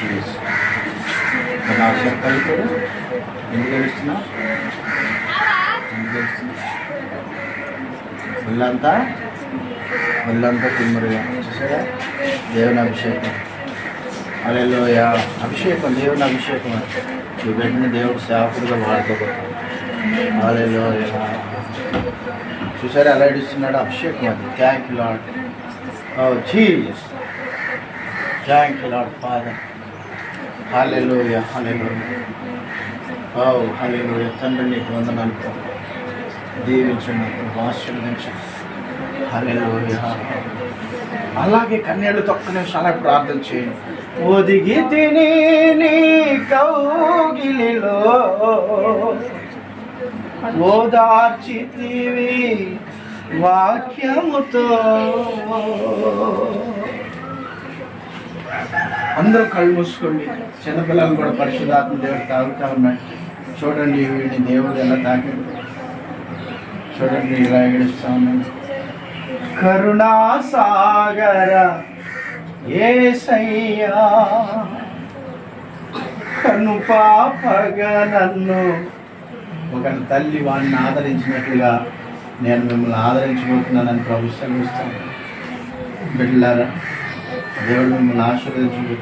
Cheese నా చెప్పాలి కూడా. ఎందుకు గెలుస్తున్నా ఎందుకు గెలుస్తున్నా ఒళ్ళంతా? ఒళ్ళంతా తిమ్మరుగా. చూసారా? దేవుని అభిషేకం. అలెలోయ అభిషేకం దేవుని అభిషేకం ఈ బిడ్డని దేవుడు సేవకుడిగా వాడుకోబోతాం అలెలోయ చూసారా ఎలా ఇస్తున్నాడు అభిషేకం అది. Thank you lord oh thank you lord father hallelujah hallelujah oh hallelujah తండ్రి నీకు వందనాలు దీవించండి ఆశీర్వదించండి. హాలెలోయ అలాగే కన్యలు తొక్క నిమిషాలే ప్రార్థన చేయండి. ఒదిగి తిని నీ కౌగిలిలో ఓదార్చితివి వాక్యముతో. అందరూ కళ్ళు మూసుకోండి చిన్నపిల్లలు కూడా పరిశుధాత్మ దేవుడు తాగుతారు ఉన్నాడు చూడండి వీడిని దేవుడు ఎలా తాకాడు. చూడండి ఇలా ఏడుస్తా ఉన్నాడు. కరుణాసాగర ఏసయ్యా కను పాపగా నన్ను ఒక తల్లి వాడిని ఆదరించినట్లుగా నేను మిమ్మల్ని ఆదరించబోతున్నానని ప్రభు ఇస్తాను బిడ్డలారా దేవుడు మిమ్మల్ని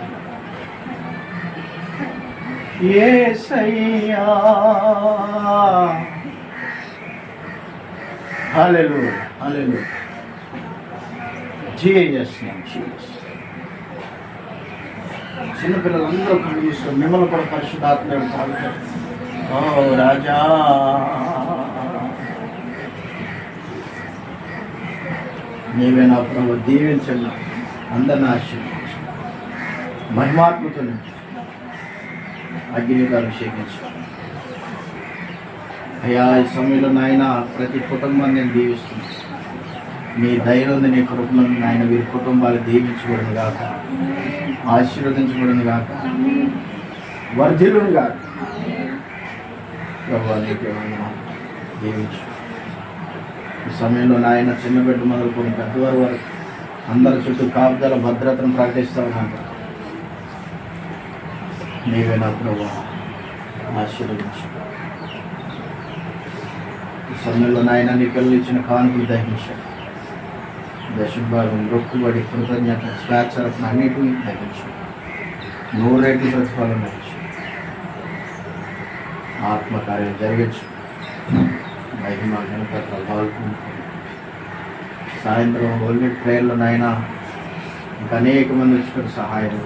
ఏసయ్యా. హల్లెలూయా. హల్లెలూయా. జీఎస్ జీఎస్ చిన్నపిల్లలందరూ కళ్ళు చూస్తారు మిమ్మల్ని కూడా పరిశుద్ధాత్మ ఓ రాజా. నీవే నా ప్రభు దీవించండి. అందరిని ఆశీర్వదించు మహిమాత్మతులు అగ్నిగా అభిషేకించు అయ్యా ఈ సమయంలో నాయన ప్రతి కుటుంబాన్ని నేను దీవిస్తున్నాను. మీ దయలో నీ కృపను నాయన వీరి కుటుంబాలు దీవించబడిన గాక. ఆశీర్వదించబడిన గాక. వర్ధిలును గాక దీవించు. ఈ సమయంలో నాయన చిన్న బిడ్డ మొదలుకొని పెద్దవారి వరకు అందరి చుట్టూ కాపుదల భద్రతను ప్రకటిస్తామంట నీవే నా ప్రభు ఆశీర్వదించు. సమయంలో నాయన నీ పిల్లలు ఇచ్చిన కానుకలు దహించాడు దశభాగం రొక్కుబడి కృతజ్ఞత స్వేచ్ఛరత్న అన్నిటిని దహించు. నూరేట్లు ప్రతిఫలం ఇచ్చు ఆత్మకార్యం జరిగించు. మహిమ ఘనత ప్రభావాలు సాయంత్రం ఓన్లీ ప్రేయర్లో నాయన ఇంకా అనేక మంది వచ్చినట్టు సహాయం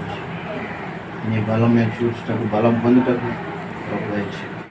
నీ బలం మేము చూసుటకు బలం పొందుటకు ఉపయోగించు